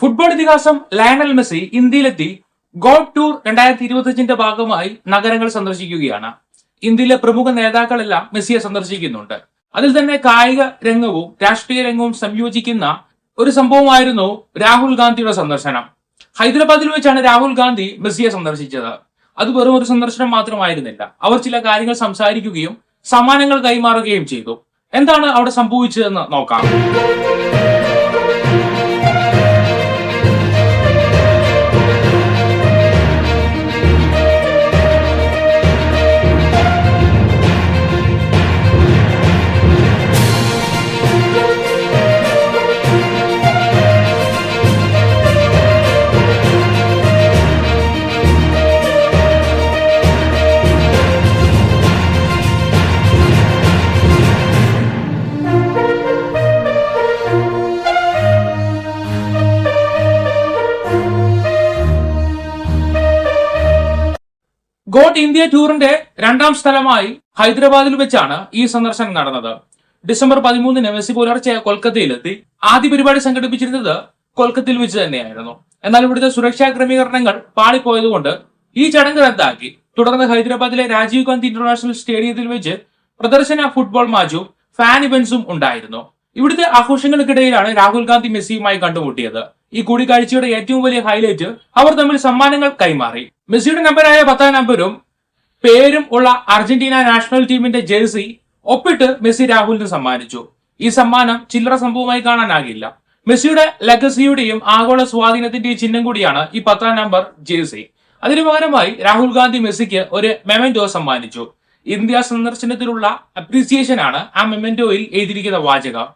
Football ഇതിഹാസം Lionel Messi ഇന്ത്യയിലെത്തി GOAT tour രണ്ടായിരത്തി ഇരുപത്തിയഞ്ചിന്റെ ഭാഗമായി നഗരങ്ങൾ സന്ദർശിക്കുകയാണ്. ഇന്ത്യയിലെ പ്രമുഖ നേതാക്കളെല്ലാം മെസ്സിയെ സന്ദർശിക്കുന്നുണ്ട്. അതിൽ തന്നെ കായിക രംഗവും രാഷ്ട്രീയ രംഗവും സംയോജിക്കുന്ന ഒരു സംഭവമായിരുന്നു രാഹുൽ ഗാന്ധിയുടെ സന്ദർശനം. ഹൈദരാബാദിൽ വെച്ചാണ് രാഹുൽ ഗാന്ധി മെസ്സിയെ സന്ദർശിച്ചത്. അത് വെറും ഒരു സന്ദർശനം മാത്രമായിരുന്നില്ല. അവർ ചില കാര്യങ്ങൾ സംസാരിക്കുകയും സമ്മാനങ്ങൾ കൈമാറുകയും ചെയ്തു. എന്താണ് അവിടെ സംഭവിച്ചതെന്ന് നോക്കാം. ഗോട്ട് ഇന്ത്യ ടൂറിന്റെ രണ്ടാം സ്ഥലമായി ഹൈദരാബാദിൽ വെച്ചാണ് ഈ സന്ദർശനം നടന്നത്. ഡിസംബർ പതിമൂന്നിന് മെസ്സി പുലർച്ചെ കൊൽക്കത്തയിലെത്തി. ആദ്യ പരിപാടി സംഘടിപ്പിച്ചിരുന്നത് കൊൽക്കത്തയിൽ വെച്ച് തന്നെയായിരുന്നു. എന്നാൽ ഇവിടുത്തെ സുരക്ഷാ ക്രമീകരണങ്ങൾ പാളിപ്പോയതുകൊണ്ട് ഈ ചടങ്ങ് റദ്ദാക്കി. തുടർന്ന് ഹൈദരാബാദിലെ രാജീവ് ഗാന്ധി ഇന്റർനാഷണൽ സ്റ്റേഡിയത്തിൽ വെച്ച് പ്രദർശന ഫുട്ബോൾ മാച്ചും ഫാൻ ഇവന്റ്സും ഉണ്ടായിരുന്നു. ഇവിടുത്തെ ആഘോഷങ്ങൾക്കിടയിലാണ് രാഹുൽ ഗാന്ധി മെസ്സിയുമായി കണ്ടുമുട്ടിയത്. ഈ കൂടിക്കാഴ്ചയുടെ ഏറ്റവും വലിയ ഹൈലൈറ്റ് അവർ തമ്മിൽ സമ്മാനങ്ങൾ കൈമാറി. മെസ്സിയുടെ നമ്പരായ പത്താം നമ്പരും പേരും ഉള്ള അർജന്റീന നാഷണൽ ടീമിന്റെ ജേഴ്സി ഒപ്പിട്ട് മെസ്സി രാഹുലിന് സമ്മാനിച്ചു. ഈ സമ്മാനം ചില്ലറ സംഭവമായി കാണാനാകില്ല. മെസ്സിയുടെ ലഗസിയുടെയും ആഗോള സ്വാധീനത്തിന്റെയും ചിഹ്നം കൂടിയാണ് ഈ പത്താം നമ്പർ ജേഴ്സി. അതിനു പകരമായി രാഹുൽ ഗാന്ധി മെസ്സിക്ക് ഒരു മെമെന്റോ സമ്മാനിച്ചു. ഇന്ത്യ സന്ദർശനത്തിലുള്ള അപ്രീസിയേഷൻ ആണ് ആ മെമെന്റോയിൽ എഴുതിയിരിക്കുന്ന വാചകം.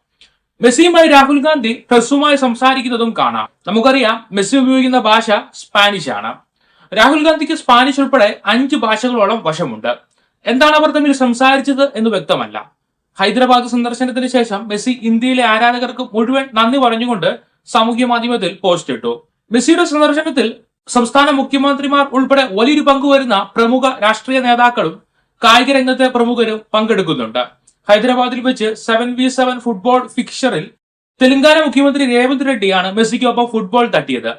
മെസ്സിയുമായി രാഹുൽ ഗാന്ധി പ്രസ്സുമായി സംസാരിക്കുന്നതും കാണാം. നമുക്കറിയാം മെസ്സി ഉപയോഗിക്കുന്ന ഭാഷ സ്പാനിഷ് ആണ് രാഹുൽ ഗാന്ധിക്ക് സ്പാനിഷ് ഉൾപ്പെടെ അഞ്ച് ഭാഷകളോളം വശമുണ്ട്. എന്താണ് അവർ തമ്മിൽ സംസാരിച്ചത് എന്ന് വ്യക്തമല്ല. ഹൈദരാബാദ് സന്ദർശനത്തിന് ശേഷം മെസ്സി ഇന്ത്യയിലെ ആരാധകർക്ക് മുഴുവൻ നന്ദി പറഞ്ഞുകൊണ്ട് സാമൂഹ്യ മാധ്യമത്തിൽ പോസ്റ്റ് ഇട്ടു. മെസ്സിയുടെ സന്ദർശനത്തിൽ സംസ്ഥാന മുഖ്യമന്ത്രിമാർ ഉൾപ്പെടെ വലിയൊരു പങ്കുവരുന്ന പ്രമുഖ രാഷ്ട്രീയ നേതാക്കളും കായിക രംഗത്തെ പ്രമുഖരും പങ്കെടുക്കുന്നുണ്ട്. ഹൈദരാബാദിൽ വെച്ച് സെവൻ വി സെവൻ ഫുട്ബോൾ ഫിക്ഷറിൽ തെലങ്കാന മുഖ്യമന്ത്രി രേവന്ത് റെഡ്ഡിയാണ് മെസ്സിക്കൊപ്പം ഫുട്ബോൾ തട്ടിയത്.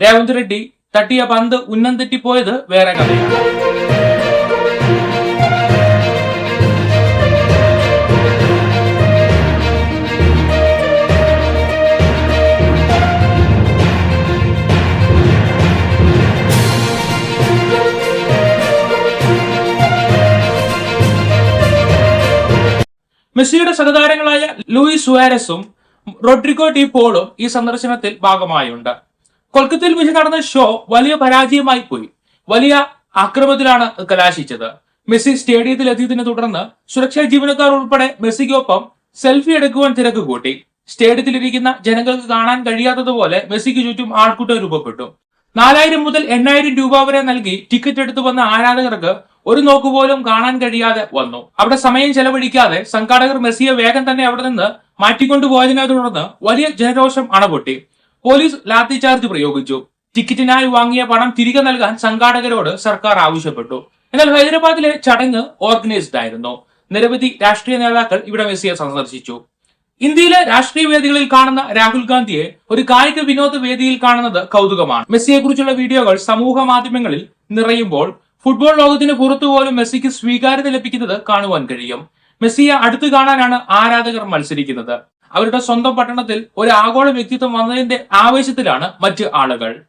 രേവന്ത് റെഡ്ഡി തട്ടിയ പന്ത് ഉന്നം തെറ്റിപ്പോയത് വേറെ കഥയാണ്. മെസ്സിയുടെ സഹതാരങ്ങളായ ലൂയിസ് സുവാരസും റോഡ്രിഗോ ടി പോളും ഈ സന്ദർശനത്തിൽ ഭാഗമായുണ്ട്. കൊൽക്കത്തയിൽ വെച്ച് നടന്ന ഷോ വലിയ പരാജയമായി പോയി. വലിയ ആക്രമത്തിലാണ് കലാശിച്ചത്. മെസ്സി സ്റ്റേഡിയത്തിൽ എത്തിയതിനെ തുടർന്ന് സുരക്ഷാ ജീവനക്കാർ ഉൾപ്പെടെ മെസ്സിക്കൊപ്പം സെൽഫി എടുക്കുവാൻ തിരക്ക് കൂട്ടി. സ്റ്റേഡിയത്തിലിരിക്കുന്ന ജനങ്ങൾക്ക് കാണാൻ കഴിയാത്തതുപോലെ മെസ്സിക്ക് ചുറ്റും ആൾക്കൂട്ടം രൂപപ്പെട്ടു. നാലായിരം മുതൽ എണ്ണായിരം രൂപ വരെ നൽകി ടിക്കറ്റ് എടുത്തു വന്ന ആരാധകർക്ക് ഒരു നോക്ക് പോലും കാണാൻ കഴിയാതെ വന്നു. അവിടെ സമയം ചെലവഴിക്കാതെ സംഘാടകർ മെസ്സിയെ വേഗം തന്നെ അവിടെ നിന്ന് മാറ്റിക്കൊണ്ടുപോയതിനെ തുടർന്ന് വലിയ ജനരോഷം അണപൊട്ടി. പോലീസ് ലാത്തി ചാർജ് പ്രയോഗിച്ചു. ടിക്കറ്റിനായി വാങ്ങിയ പണം തിരികെ നൽകാൻ സംഘാടകരോട് സർക്കാർ ആവശ്യപ്പെട്ടു. എന്നാൽ ഹൈദരാബാദിലെ ചടങ്ങ് ഓർഗനൈസ്ഡ് ആയിരുന്നു. നിരവധി രാഷ്ട്രീയ നേതാക്കൾ ഇവിടെ മെസ്സിയെ സന്ദർശിച്ചു. ഇന്ത്യയിലെ രാഷ്ട്രീയ വേദികളിൽ കാണുന്ന രാഹുൽ ഗാന്ധിയെ ഒരു കായിക വിനോദ വേദിയിൽ കാണുന്നത് കൗതുകമാണ്. മെസ്സിയെ കുറിച്ചുള്ള വീഡിയോകൾ സമൂഹ മാധ്യമങ്ങളിൽ നിറയുമ്പോൾ ഫുട്ബോൾ ലോകത്തിന് പുറത്തു പോലും മെസ്സിക്ക് സ്വീകാര്യത ലഭിക്കുന്നത് കാണുവാൻ കഴിയും. മെസ്സിയെ അടുത്തു കാണാനാണ് ആരാധകർ മത്സരിക്കുന്നത്. അവരുടെ സ്വന്തം പട്ടണത്തിൽ ഒരു ആഗോള വ്യക്തിത്വം വന്നതിന്റെ ആവേശത്തിലാണ് മറ്റ് ആളുകൾ.